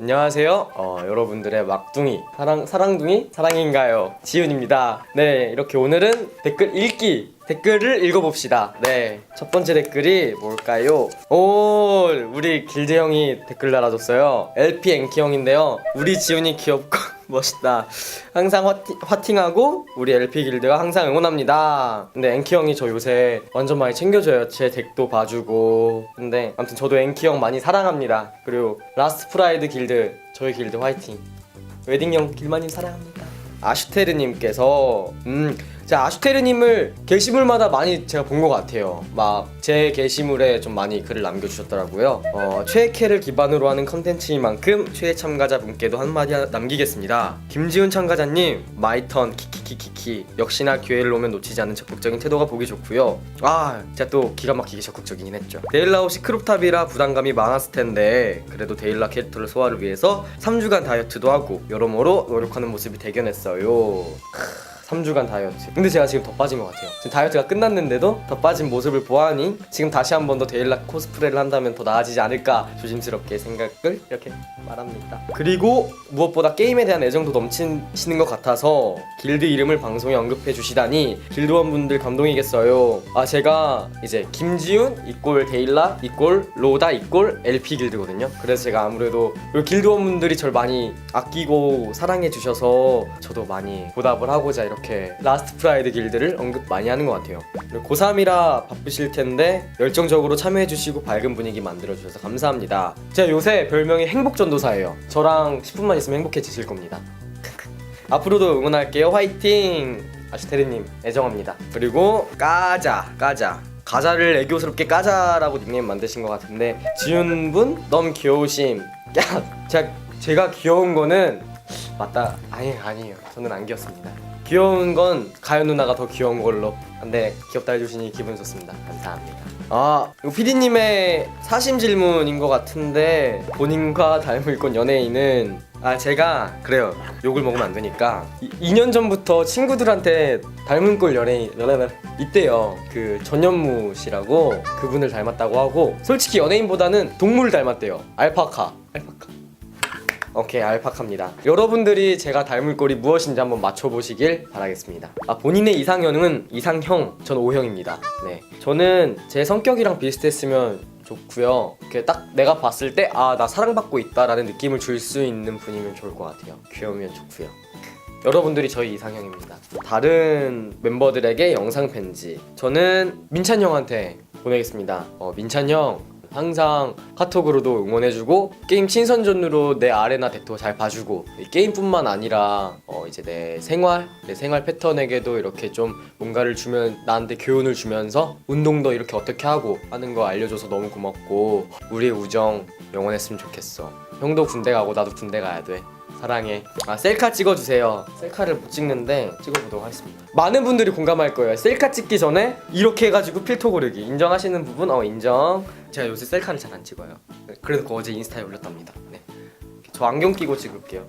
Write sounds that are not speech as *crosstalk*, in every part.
안녕하세요. 어, 여러분들의 막둥이 사랑 사랑둥이 사랑인가요? 지훈입니다. 네, 이렇게 오늘은 댓글 읽기 댓글을 읽어봅시다. 네, 첫 번째 댓글이 뭘까요? 오, 우리 길드 형이 댓글 달아줬어요. LP 앵키 형인데요. 우리 지훈이 귀엽고 멋있다. 항상 화팅, 화팅 하고 우리 LP 길드가 항상 응원합니다. 근데 앵키 형이 저 요새 완전 많이 챙겨줘요. 제 덱도 봐주고. 근데 아무튼 저도 앵키 형 많이 사랑합니다. 그리고 라스트 프라이드 길드 저희 길드 화이팅. 웨딩 형 길마님 사랑합니다. 아슈테르님께서 음, 제가 아슈테르님을 게시물마다 많이 제가 본 것 같아요. 막 제 게시물에 좀 많이 글을 남겨주셨더라고요. 어, 최애캐를 기반으로 하는 컨텐츠인 만큼 최애 참가자분께도 한마디 하- 남기겠습니다. 김지훈 참가자님, 마이턴 키키키키키 역시나 기회를 오면 놓치지 않는 적극적인 태도가 보기 좋고요. 아, 진짜 또 기가 막히게 적극적이긴 했죠. 데일라우 시크롭탑이라 부담감이 많았을 텐데 그래도 데일라 캐릭터를 소화를 위해서 3주간 다이어트도 하고 여러모로 노력하는 모습이 대견했어요. 3주간 다이어트. 근데 제가 지금 더 빠진 것 같아요. 지금 다이어트가 끝났는데도 더 빠진 모습을 보아하니 지금 다시 한 번 더 데일라 코스프레를 한다면 더 나아지지 않을까 조심스럽게 생각을 이렇게 말합니다. 그리고 무엇보다 게임에 대한 애정도 넘치시는 것 같아서 길드 이름을 방송에 언급해 주시다니 길드원분들 감동이겠어요. 아 제가 이제 김지훈 이꼴 데일라 이꼴 로다 이꼴 LP 길드거든요. 그래서 제가 아무래도 이 길드원분들이 저를 많이 아끼고 사랑해 주셔서 저도 많이 보답을 하고자 이렇게 라스트 프라이드 길드를 언급 많이 하는 것 같아요. 그리고 고3이라 바쁘실 텐데 열정적으로 참여해 주시고 밝은 분위기 만들어 주셔서 감사합니다. 제가 요새 별명이 행복전도사예요. 저랑 10분만 있으면 행복해지실 겁니다. *laughs* 앞으로도 응원할게요. 화이팅! 아시테르님 애정합니다. 그리고 까자 까자 가자를 애교스럽게 까자라고 닉네임 만드신 것 같은데 지훈분 너무 귀여우심. 야 제가 제가 귀여운 거는 맞다 아니 아니에요. 저는 안 귀엽습니다. 귀여운 건 가연 누나가 더 귀여운 걸로. 근데 귀엽다 해주시니 기분 좋습니다. 감사합니다. 아, 이거 PD님의 사심 질문인 것 같은데 본인과 닮을 건 연예인은 아 제가 그래요 욕을 먹으면 안 되니까 이, 2년 전부터 친구들한테 닮은 꼴 연예인 연예인 있대요 그 전현무 씨라고 그분을 닮았다고 하고 솔직히 연예인보다는 동물을 닮았대요 알파카 알파카 오케이 알파카입니다. 여러분들이 제가 닮을 꼴이 무엇인지 한번 맞춰보시길 바라겠습니다. 아 본인의 이상형은 이상형 전 O형입니다. 네. 저는 제 성격이랑 비슷했으면 좋고요. 이렇게 딱 내가 봤을 때 아 나 사랑받고 있다라는 느낌을 줄 수 있는 분이면 좋을 것 같아요. 귀여우면 좋고요. 여러분들이 저희 이상형입니다. 다른 멤버들에게 영상 편지. 저는 민찬 형한테 보내겠습니다. 어, 민찬 형 항상 카톡으로도 응원해주고 게임 친선전으로 내 아레나 덱도 잘 봐주고 이 게임뿐만 아니라 어, 이제 내 생활 내 생활 패턴에게도 이렇게 좀 뭔가를 주면 나한테 교훈을 주면서 운동도 이렇게 어떻게 하고 하는 거 알려줘서 너무 고맙고 우리의 우정 영원했으면 좋겠어. 형도 군대 가고 나도 군대 가야 돼. 사랑해. 아 셀카 찍어주세요. 셀카를 못 찍는데 찍어보도록 하겠습니다. 많은 분들이 공감할 거예요. 셀카 찍기 전에 이렇게 해가지고 필터 고르기 인정하시는 부분 어 인정. 제가 요새 셀카를 잘 안 찍어요. 그래도 그거 어제 인스타에 올렸답니다. 네. 저 안경 끼고 찍을게요.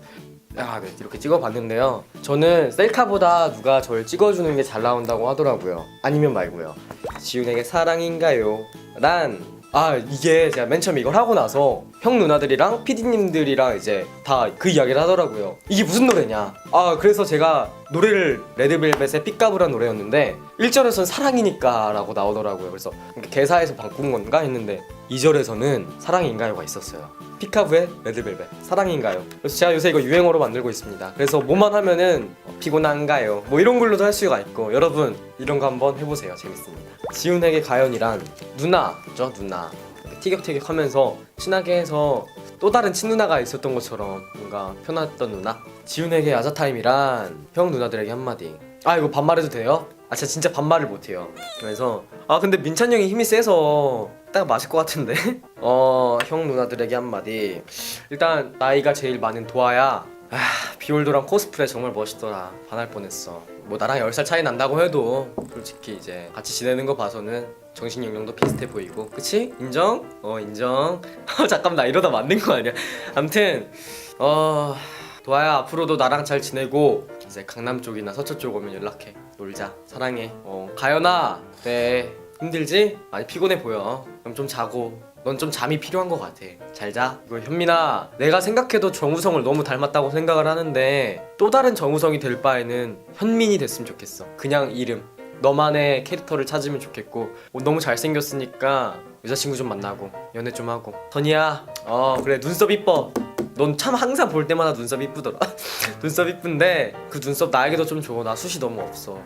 아, 네. 이렇게 찍어봤는데요. 저는 셀카보다 누가 저를 찍어주는 게 잘 나온다고 하더라고요. 아니면 말고요. 지훈에게 사랑인가요? 란. 아, 이게 제가 맨 처음 에 이걸 하고 나서 형 누나들이랑 PD님들이랑 이제 다 그 이야기를 하더라고요. 이게 무슨 노래냐? 아, 그래서 제가 노래를 레드벨벳의 삐까부란 노래였는데 1절에서는 사랑이니까 라고 나오더라고요. 그래서 개사에서 바꾼 건가 했는데 2절에서는 사랑인가요가 있었어요. 피카부의 레드벨벳 사랑인가요? 그래서 제가 요새 이거 유행어로 만들고 있습니다. 그래서 뭐만 하면은 어, 피곤한가요? 뭐 이런 걸로도 할 수가 있고 여러분 이런 거 한번 해보세요. 재밌습니다. 지훈에게 가연이란 누나죠? 누나. 이렇게 티격태격 하면서 친하게 해서 또 다른 친누나가 있었던 것처럼 뭔가 편했던 누나? 지훈에게 야자타임이란 형 누나들에게 한마디. 아 이거 반말해도 돼요? 아 제가 진짜 반말을 못해요. 그래서 아 근데 민찬 형이 힘이 세서 딱 맞을 것 같은데? *laughs* 어 형 누나들에게 한마디. 일단 나이가 제일 많은 도아야 아 비올도랑 코스프레 정말 멋있더라. 반할 뻔했어. 뭐 나랑 10살 차이 난다고 해도 솔직히 이제 같이 지내는 거 봐서는 정신 연령도 비슷해 보이고. 그치? 인정? 어 인정. *laughs* 어 잠깐 나 이러다 맞는 거 아니야? 암튼 어 도아야 앞으로도 나랑 잘 지내고 이제 강남 쪽이나 서초 쪽 오면 연락해. 놀자. 사랑해. 어 가연아. 네. 힘들지? 많이 피곤해 보여. 그럼 좀 자고 넌 좀 잠이 필요한 것 같아. 잘자. 이거 현민아 내가 생각해도 정우성을 너무 닮았다고 생각을 하는데 또 다른 정우성이 될 바에는 현민이 됐으면 좋겠어. 그냥 이름. 너만의 캐릭터를 찾으면 좋겠고 어, 너무 잘생겼으니까 여자친구 좀 만나고 연애 좀 하고. 선이야 어 그래. 눈썹 이뻐. 넌 참 항상 볼 때마다 눈썹 이쁘더라. *laughs* 눈썹 이쁜데 그 눈썹 나에게도 좀 줘 나 숱이 너무 없어.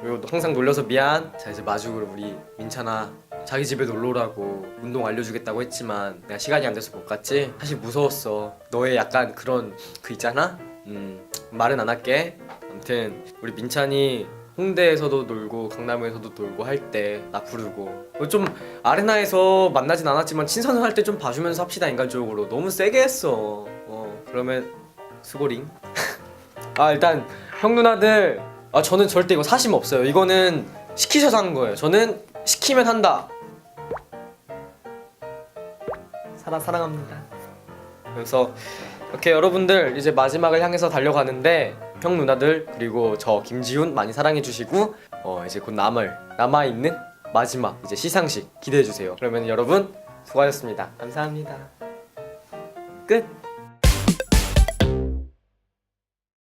그리고 항상 놀려서 미안. 자 이제 마주로 우리 민찬아 자기 집에 놀러 오라고 운동 알려주겠다고 했지만 내가 시간이 안 돼서 못 갔지? 사실 무서웠어. 너의 약간 그런 그 있잖아? 음 말은 안 할게. 아무튼 우리 민찬이 홍대에서도 놀고 강남에서도 놀고 할 때 나 부르고. 그리고 좀 아레나에서 만나진 않았지만 친선을 할 때 좀 봐주면서 합시다 인간적으로. 너무 세게 했어. 어 그러면 수고링. *laughs* 아 일단 형 누나들 아 저는 절대 이거 사심 없어요. 이거는 시키셔서 한 거예요. 저는 시키면 한다 사랑 사랑합니다 그래서 이렇게 여러분들 이제 마지막을 향해서 달려가는데 형 누나들 그리고 저 김지훈 많이 사랑해 주시고 어 이제 곧 남을 남아 있는 마지막 이제 시상식 기대해 주세요. 그러면 여러분 수고하셨습니다. 감사합니다. 끝.